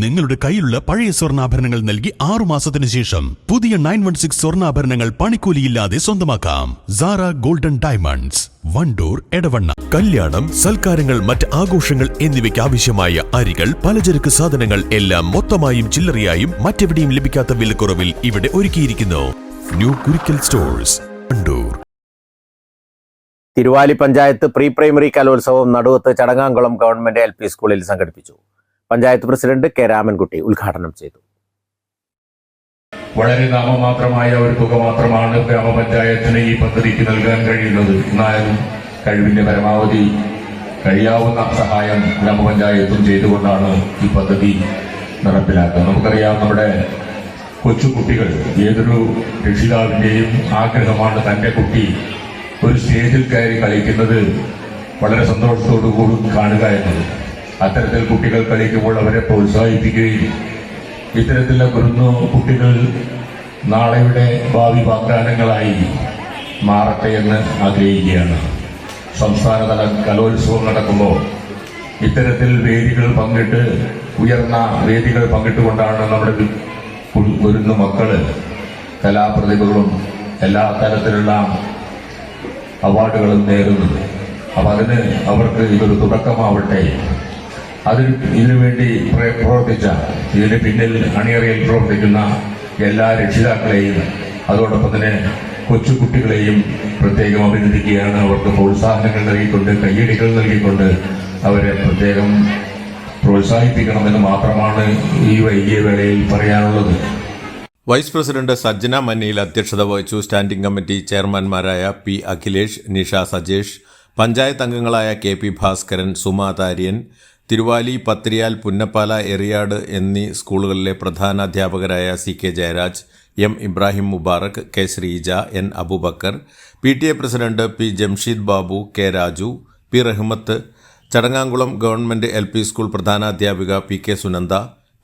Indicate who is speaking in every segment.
Speaker 1: നിങ്ങളുടെ കയ്യിലുള്ള പഴയ സ്വർണാഭരണങ്ങൾ നൽകി ആറു മാസത്തിന് ശേഷം പുതിയ നയൻ വൺ സിക്സ് സ്വർണാഭരണങ്ങൾ പണിക്കൂലിയില്ലാതെ സ്വന്തമാക്കാം. Sara golden diamonds Wandoor Edavanna.
Speaker 2: കല്യാണം സൽക്കാരങ്ങൾ മറ്റ് ആഘോഷങ്ങൾ എന്നിവയ്ക്ക് ആവശ്യമായ അരികൾ പലചരക്ക് സാധനങ്ങൾ എല്ലാം മൊത്തമായും ചില്ലറയായും മറ്റെവിടെയും ലഭിക്കാത്ത വിലക്കുറവിൽ ഇവിടെ ഒരുക്കിയിരിക്കുന്നു. New Kurikkal stores Wandoor
Speaker 3: Thiruvali panchayat pre primary കലോത്സവം നടുവത്ത് ചടങ്ങാംകുളം ഗവൺമെന്റ് എൽ സ്കൂളിൽ സംഘടിപ്പിച്ചു. പഞ്ചായത്ത് പ്രസിഡന്റ് കെ രാമൻകുട്ടി ഉദ്ഘാടനം ചെയ്തു.
Speaker 4: വളരെ നാമമാത്രമായ ഒരു തുക മാത്രമാണ് ഗ്രാമപഞ്ചായത്തിന് ഈ പദ്ധതിക്ക് നൽകാൻ കഴിയുന്നത്. എന്നാലും കഴിവിന്റെ പരമാവധി കഴിയാവുന്ന സഹായം ഗ്രാമപഞ്ചായത്തും ചെയ്തുകൊണ്ടാണ് ഈ പദ്ധതി നടപ്പിലാക്കുക നമുക്കറിയാം നമ്മുടെ കൊച്ചു കുട്ടികൾ ഏതൊരു രക്ഷിതാവിന്റെയും ആഗ്രഹമാണ് തന്റെ കുട്ടി ഒരു സ്റ്റേജിൽ കയറി കളിക്കുന്നത്. വളരെ സന്തോഷത്തോടു കൂടി കാണുക എന്നത്. അത്തരത്തിൽ കുട്ടികൾ കളിക്കുമ്പോൾ അവരെ പ്രോത്സാഹിപ്പിക്കുകയും ഇത്തരത്തിലുള്ള കുരുന്നു കുട്ടികൾ നാളെയുടെ ഭാവി വാഗ്ദാനങ്ങളായി മാറട്ടെ എന്ന് ആഗ്രഹിക്കുകയാണ്. സംസ്ഥാനതല കലോത്സവം നടക്കുമ്പോൾ ഇത്തരത്തിൽ വേദികൾ പങ്കിട്ട് ഉയർന്ന വേദികൾ പങ്കിട്ടുകൊണ്ടാണ് നമ്മുടെ കുരുന്നു മക്കൾ കലാപ്രതിഭകളും എല്ലാ തരത്തിലുള്ള അവാർഡുകളും നേരുന്നത് അപ്പം അതിന് അവർക്ക് ഇതൊരു തുടക്കമാവട്ടെ. അതിന് ഇതിനുവേണ്ടി പ്ര- പ്രവർത്തിച്ച ഇതിന് പിന്നിൽ അണിയറയിൽ പ്രവർത്തിക്കുന്ന എല്ലാ രക്ഷിതാക്കളെയും അതോടൊപ്പം തന്നെ കൊച്ചുകുട്ടികളെയും പ്രത്യേകം അഭിനന്ദിക്കുകയാണ്. അവർക്ക് പ്രോത്സാഹനങ്ങൾ നൽകിക്കൊണ്ട് കയ്യടികൾ നൽകിക്കൊണ്ട് അവരെ പ്രത്യേകം പ്രോത്സാഹിപ്പിക്കണമെന്ന് മാത്രമാണ് ഈ വൈകിയ വേളയിൽ പറയാനുള്ളത്.
Speaker 2: വൈസ് പ്രസിഡന്റ് സജ്ജന മന്നിയിൽ അധ്യക്ഷത വഹിച്ചു സ്റ്റാൻഡിംഗ് കമ്മിറ്റി ചെയർമാൻമാരായ പി അഖിലേഷ് നിഷ സജേഷ് പഞ്ചായത്ത് അംഗങ്ങളായ കെ പി ഭാസ്കരൻ സുമാ താര്യൻ തിരുവാലി പത്രിയാൽ പുന്നപ്പാല എറിയാട് എന്നീ സ്കൂളുകളിലെ പ്രധാനാധ്യാപകരായ C K Jayaraj M Ibrahim Mubarak K Sreeja N Aboobacker P T A president P Jamsheed Babu K Raju P Rahmath Chadangamkulam government L P school പ്രധാനാധ്യാപിക P K Sunanda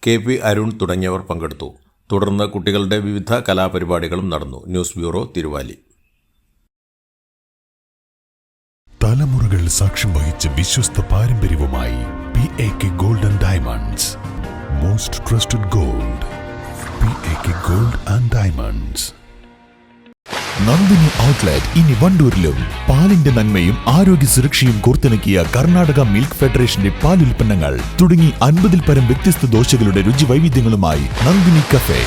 Speaker 2: K P Arun തുടങ്ങിയവർ പങ്കെടുത്തു. തുടർന്ന് കുട്ടികളുടെ വിവിധ കലാപരിപാടികളും നടന്നു. News bureau Thiruvali.
Speaker 1: തലമുറകൾ സാക്ഷ്യം വഹിച്ച വിശ്വസ്ത പാരമ്പര്യവുമായി P A K golden diamonds most trusted gold P A K gold and diamonds Nandini outlet ഇനി വണ്ടൂരിലും. പാലിന്റെ നന്മയും ആരോഗ്യ സുരക്ഷയും കോർത്തിണക്കിയ കർണാടക മിൽക്ക് ഫെഡറേഷന്റെ പാൽ ഉൽപ്പന്നങ്ങൾ തുടങ്ങി അൻപതിൽ പരം വ്യത്യസ്ത ദോശകളുടെ രുചി വൈവിധ്യങ്ങളുമായി നന്ദിനി കഫേ